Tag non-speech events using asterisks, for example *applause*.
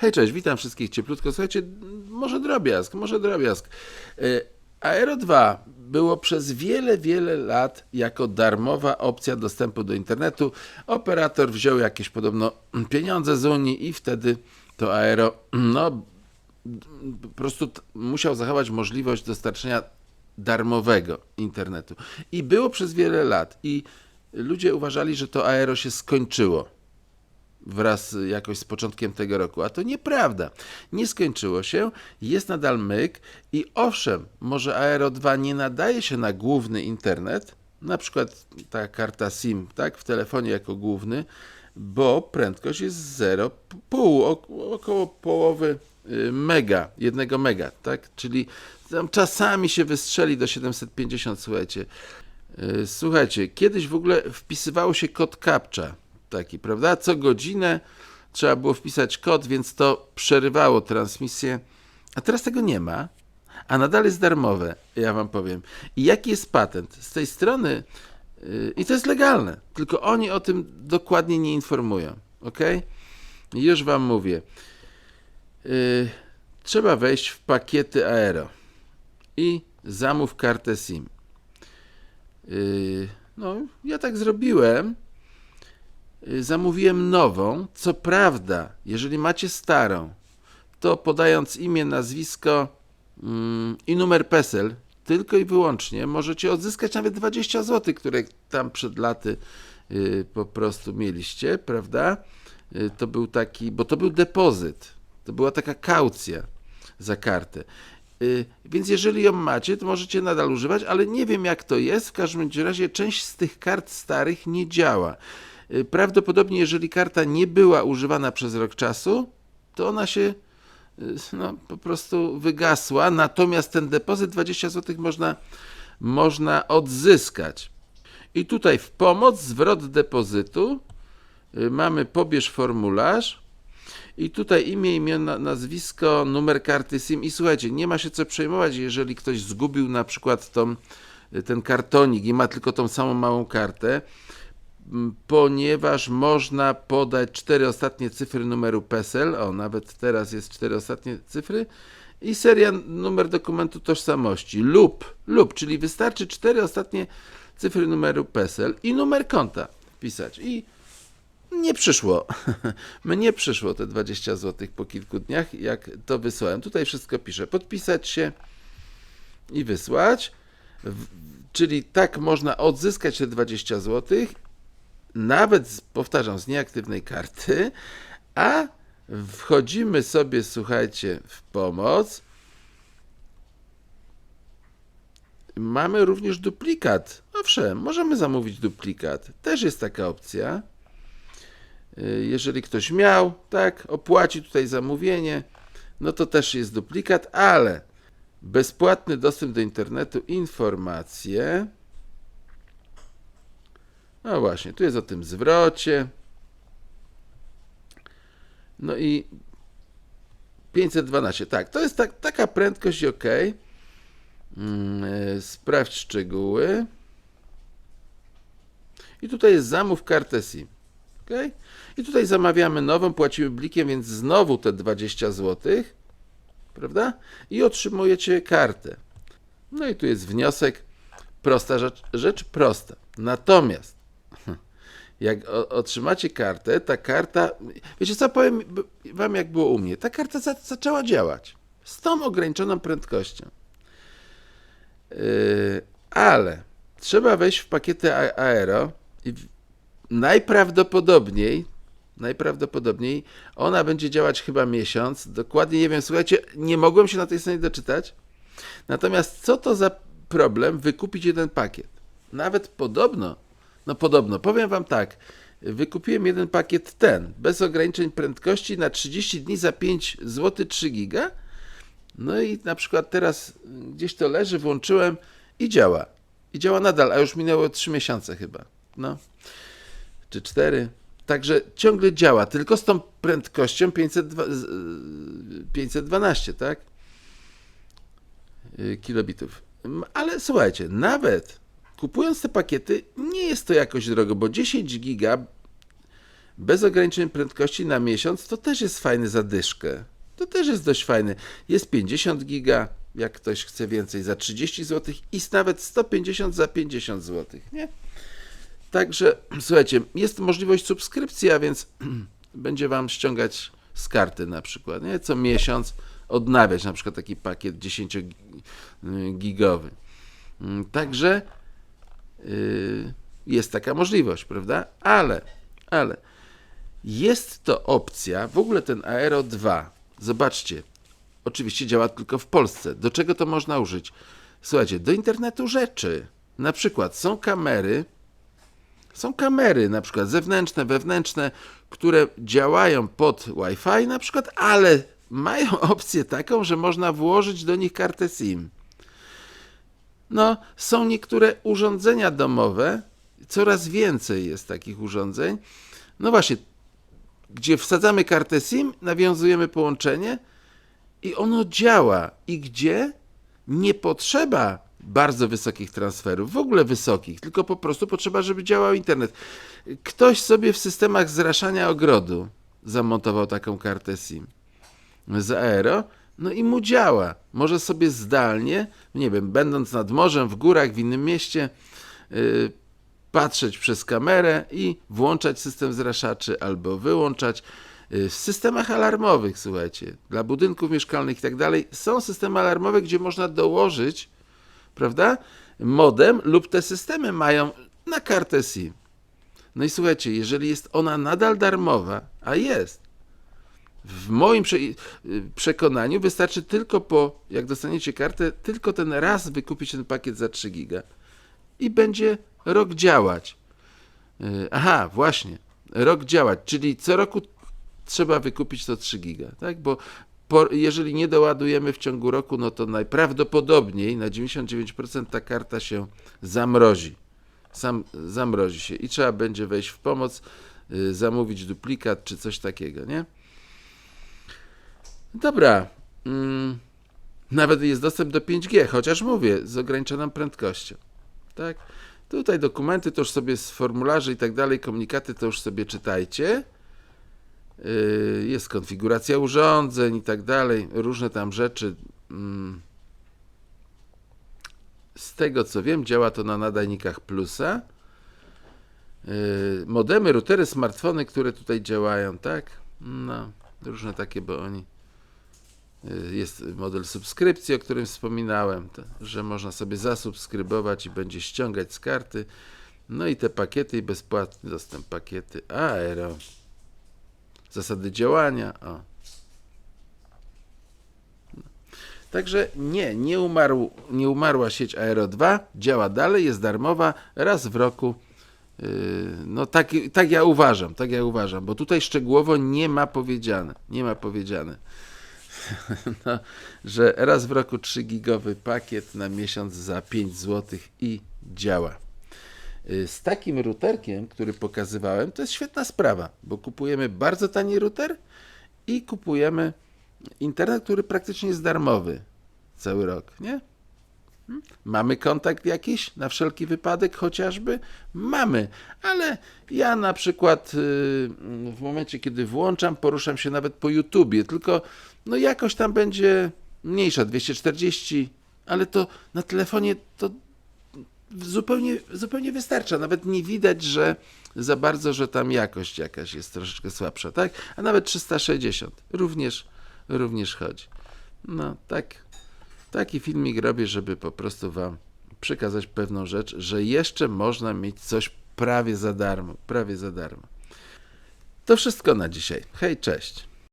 Hej, cześć, witam wszystkich cieplutko. Słuchajcie, może drobiazg, może drobiazg. E, Aero 2 było przez wiele, wiele lat jako darmowa opcja dostępu do internetu. Operator wziął jakieś podobno pieniądze z Unii i wtedy to Aero, no, po prostu musiał zachować możliwość dostarczenia darmowego internetu. I było przez wiele lat. I ludzie uważali, że to Aero się skończyło wraz jakoś z początkiem tego roku. A to nieprawda. Nie skończyło się, jest nadal myk i owszem, może Aero 2 nie nadaje się na główny internet, na przykład ta karta SIM, tak, w telefonie jako główny, bo prędkość jest 0,5, ok- około połowy y, mega, jednego mega, tak, czyli czasami się wystrzeli do 750, słuchajcie. Y, Słuchajcie, kiedyś w ogóle wpisywało się kod captcha, taki, prawda? Co godzinę trzeba było wpisać kod, więc to przerywało transmisję. A teraz tego nie ma, a nadal jest darmowe, ja wam powiem. I jaki jest patent? Z tej strony, yy, i to jest legalne, tylko oni o tym dokładnie nie informują, ok? Już wam mówię. Yy, trzeba wejść w pakiety Aero i zamów kartę SIM. Yy, no, ja tak zrobiłem. Yy, Zamówiłem nową. Co prawda, jeżeli macie starą, to podając imię, nazwisko mm, i numer PESEL, tylko i wyłącznie możecie odzyskać nawet 20 zł, które tam przed laty yy, po prostu mieliście, prawda? Yy, To był taki, bo to był depozyt. To była taka kaucja za kartę. Y, Więc jeżeli ją macie, to możecie nadal używać, ale nie wiem jak to jest. W każdym razie część z tych kart starych nie działa. Y, Prawdopodobnie jeżeli karta nie była używana przez rok czasu, to ona się y, no, po prostu wygasła, natomiast ten depozyt 20 zł można, można odzyskać. I tutaj w pomoc, zwrot depozytu, y, mamy pobierz formularz, i tutaj imię, imiona, nazwisko, numer karty SIM. I słuchajcie, nie ma się co przejmować, jeżeli ktoś zgubił na przykład tą, ten kartonik i ma tylko tą samą małą kartę, ponieważ można podać cztery ostatnie cyfry numeru PESEL, o nawet teraz jest cztery ostatnie cyfry, i seria numer dokumentu tożsamości lub, lub, czyli wystarczy cztery ostatnie cyfry numeru PESEL i numer konta wpisać. I nie przyszło. *laughs* Mnie przyszło te 20 zł po kilku dniach, jak to wysłałem. Tutaj wszystko pisze. Podpisać się i wysłać. W, czyli tak można odzyskać te 20 zł, nawet, powtarzam, z nieaktywnej karty, a wchodzimy sobie, słuchajcie, w pomoc. Mamy również duplikat. Owszem, możemy zamówić duplikat. Też jest taka opcja. Y, Jeżeli ktoś miał, tak, opłaci tutaj zamówienie, no to też jest duplikat, ale bezpłatny dostęp do internetu, informacje. No właśnie, tu jest o tym zwrocie. No i 512, tak, to jest tak, taka prędkość ok. Mm, y, Sprawdź szczegóły. I tutaj jest zamów kartę SIM. ok? I tutaj zamawiamy nową, płacimy blikiem, więc znowu te 20 zł, prawda? I otrzymujecie kartę. No i tu jest wniosek. Prosta rzecz, rzecz prosta. Natomiast jak otrzymacie kartę, ta karta, wiecie co, powiem wam jak było u mnie. Ta karta za, zaczęła działać z tą ograniczoną prędkością. Yy, ale trzeba wejść w pakiety Aero i najprawdopodobniej, najprawdopodobniej ona będzie działać chyba miesiąc. Dokładnie nie wiem, słuchajcie, nie mogłem się na tej stronie doczytać. Natomiast co to za problem wykupić jeden pakiet? Nawet podobno, no podobno, powiem wam tak, wykupiłem jeden pakiet ten, bez ograniczeń prędkości na 30 dni za 5 zł 3 giga. No i na przykład teraz gdzieś to leży, włączyłem i działa. I działa nadal, a już minęło 3 miesiące chyba. No czy 4. Także ciągle działa, tylko z tą prędkością 502, z- yy, 512, tak? Yy, Kilobitów. Ale słuchajcie, nawet kupując te pakiety, nie jest to jakoś drogo, bo 10 giga bez ograniczeń prędkości na miesiąc, to też jest fajny zadyszkę. To też jest dość fajny. Jest 50 giga, jak ktoś chce więcej, za 30 zł i nawet 150 za 50 zł, nie? Także, *clears throat* słuchajcie, jest możliwość subskrypcji, a więc *clears throat* będzie Wam ściągać z karty na przykład, nie? Co miesiąc odnawiać na przykład taki pakiet 10-gigowy. Mm, Także jest taka możliwość, prawda? Ale, ale jest to opcja, w ogóle ten Aero 2, zobaczcie, oczywiście działa tylko w Polsce. Do czego to można użyć? Słuchajcie, do internetu rzeczy. Na przykład są kamery, są kamery, na przykład zewnętrzne, wewnętrzne, które działają pod Wi-Fi na przykład, ale mają opcję taką, że można włożyć do nich kartę SIM. No, są niektóre urządzenia domowe, coraz więcej jest takich urządzeń. No właśnie, gdzie wsadzamy kartę SIM, nawiązujemy połączenie i ono działa. I gdzie nie potrzeba bardzo wysokich transferów, w ogóle wysokich, tylko po prostu potrzeba, żeby działał internet. Ktoś sobie w systemach zraszania ogrodu zamontował taką kartę SIM z Aero, no i mu działa. Może sobie zdalnie, nie wiem, będąc nad morzem, w górach, w innym mieście, yy, patrzeć przez kamerę i włączać system zraszaczy albo wyłączać. Yy, W systemach alarmowych, słuchajcie, dla budynków mieszkalnych i tak dalej, są systemy alarmowe, gdzie można dołożyć, prawda, modem lub te systemy mają na kartę SIM. No i słuchajcie, jeżeli jest ona nadal darmowa, a jest, w moim prze przekonaniu wystarczy tylko po, jak dostaniecie kartę, tylko ten raz wykupić ten pakiet za 3 giga i będzie rok działać. Yy, Aha, właśnie, rok działać, czyli co roku trzeba wykupić to 3 giga, tak? Bo po, jeżeli nie doładujemy w ciągu roku, no to najprawdopodobniej na 99% ta karta się zamrozi. Sam zamrozi się i trzeba będzie wejść w pomoc, yy, zamówić duplikat czy coś takiego, nie? Dobra. Mm, nawet jest dostęp do 5G, chociaż mówię, z ograniczoną prędkością. Tak? Tutaj dokumenty to już sobie z formularzy i tak dalej, komunikaty to już sobie czytajcie. Yy, Jest konfiguracja urządzeń i tak dalej, różne tam rzeczy. Mm. Z tego co wiem, działa to na nadajnikach plusa. Yy, Modemy, routery, smartfony, które tutaj działają, tak? No, różne takie, bo oni. Yy, Jest model subskrypcji, o którym wspominałem, że można sobie zasubskrybować i będzie ściągać z karty. No i te pakiety i bezpłatny dostęp pakiety Aero. Zasady działania. O. No. Także nie, nie, umarł, nie umarła sieć Aero 2, działa dalej, jest darmowa, raz w roku. Yy, No tak, tak ja uważam, tak ja uważam, bo tutaj szczegółowo nie ma powiedziane, nie ma powiedziane, *laughs* no, że raz w roku 3 gigowy pakiet na miesiąc za 5 zł i działa. Y, Z takim routerkiem, który pokazywałem, to jest świetna sprawa, bo kupujemy bardzo tani router i kupujemy internet, który praktycznie jest darmowy cały rok, nie? Mamy kontakt jakiś na wszelki wypadek chociażby? Mamy, ale ja na przykład y, w momencie, kiedy włączam, poruszam się nawet po YouTubie, tylko no jakoś tam będzie mniejsza, 240, ale to na telefonie to zupełnie, zupełnie wystarcza. Nawet nie widać, że za bardzo, że tam jakość jakaś jest troszeczkę słabsza, tak? A nawet 360 również, również chodzi. No, tak, taki filmik robię, żeby po prostu Wam przekazać pewną rzecz, że jeszcze można mieć coś prawie za darmo, prawie za darmo. To wszystko na dzisiaj. Hej, cześć.